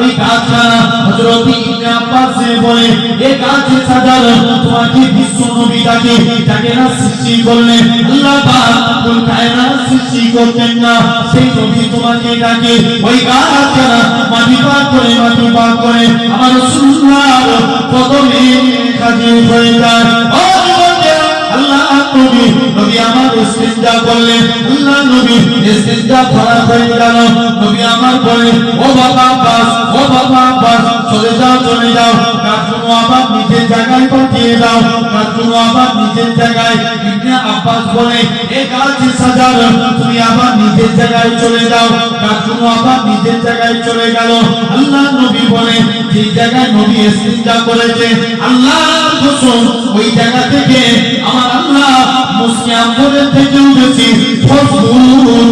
ওই গাছটা হযরত ইবনে আব্বাস বলে এই গাছে সাজালো তোমাকে বিশ্ব নবী ডাকে? ডাকে না সৃষ্টি বললে, আল্লাহ পাক কোন কায়নাত সৃষ্টি করতেন না। সেই নবী তোমাকে ডাকে। ওই গাছটা মাটি পাক করে, মাটি পাক করে আমার ইস্তিনজা করলেন আল্লাহ নবী ইস্তিনজা করা হয়ে গেল। নবী আমার বলে, ও বাবা আব্বাস, ও বাবা আব্বাস, চলে যাও চলে যাও। কাজগুলো আবার নিজের জায়গায় পাঠিয়ে দাও? কাজগুলো আবার নিজের জায়গায়? ইবনে আব্বাস বলে, এ কাজ সাজাল তুমি আবার নিজের জায়গায় চলে যাও। কাজগুলো আবার নিজের জায়গায় চলে গেল? আল্লাহ নবী বলে, যে জায়গায় নবী ইস্তিনজা করেছে, আল্লাহর কসম, ওই জায়গা থেকে আমার আল্লাহ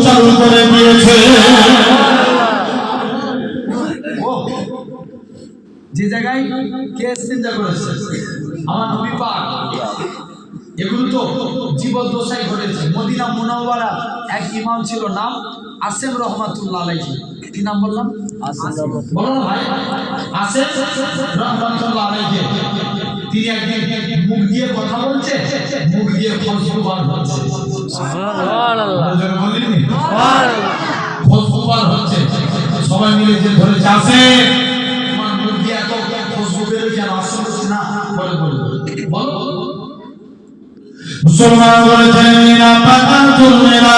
চালু করে দিয়েছে। যে জায়গায় কে চিন্তা করেছে? আমার নবী পাক। এগুলো তো জীবদ্দশাই ঘটেছে। মদিনা মুনাওয়ারা এক ইমাম ছিল নাম আসেম রহমাতুল্লাহ আলাইহি। কি নাম বললাম? বলো ভাই। আসেম রহমাতুল্লাহ আলাইহি। তিনি একদিন মুখ দিয়ে কথা বলছে মুখ দিয়ে ফসল বার হচ্ছে বলিনি? বার হচ্ছে। সবাই মিলে যে ধরে চাষে তোমার মুখ দিয়ে এত খুশবু বেরোচ্ছে আর আসল না বলে বলে। মুসলমান বলেছেন পাতা না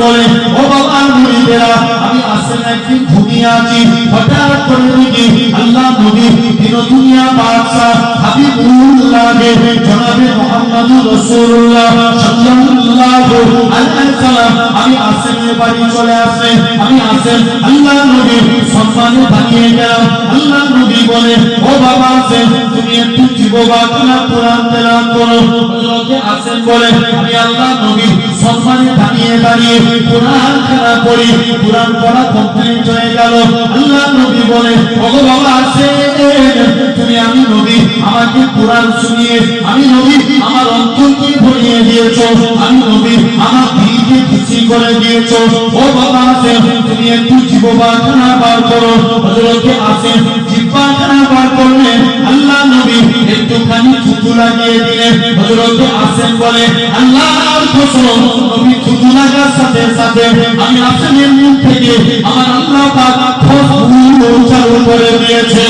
বলে ও বাবা মুরিদেরা আমি একদিন ঘুমিয়ে হঠাৎ করে দেখি আল্লাহ নবী দিন দুনিয়া বাদশা হাবিবুল্লাহ জনাবে মুহাম্মদুর রাসূলুল্লাহ সাল্লাল্লাহু আলাইহি সাল্লাম। আমি আসেমের বাড়ি চলে আসে। আমি আসেম, আল্লাহ নবী সম্মানে দাঁড়িয়ে গেলাম। আল্লাহ নবী বলে, ও বাবা আসেম, তুমি একটু জীববাদনা কোরআন তেলাওয়াত করো। হযরতে আসেম বলে, আমি আল্লাহ নবী দাঁড়িয়ে কোরআন খেলা পড়ি, কোরআন পড়া কমপ্লিট হয়ে গেল। আল্লাহ নবী বলে ও গো বাবা আসেম তুমি আমি নবী, আমাকে কোরআন শুনিয়ে, আমি নবী, আমার অন্তরকে ভরিয়ে দিয়েছ, আমি নবী, আমার দিলকে খুশি করে দিয়েছ। ও বাবা আসেম তুমি একটু জীববাদনা বার করো। হযরতে আসেম জিব্বাখানা একটুখানি দিয়ে দিলে হযরত আসেন বলে, আল্লাহর কসম, নবী থুতু লাগার সাথে সাথে আমি আসেনের মুখ থেকে আমার আল্লাহ পাক ফসল উচ্চারণ করে দিয়েছে।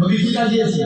নবী কি দিয়েছে।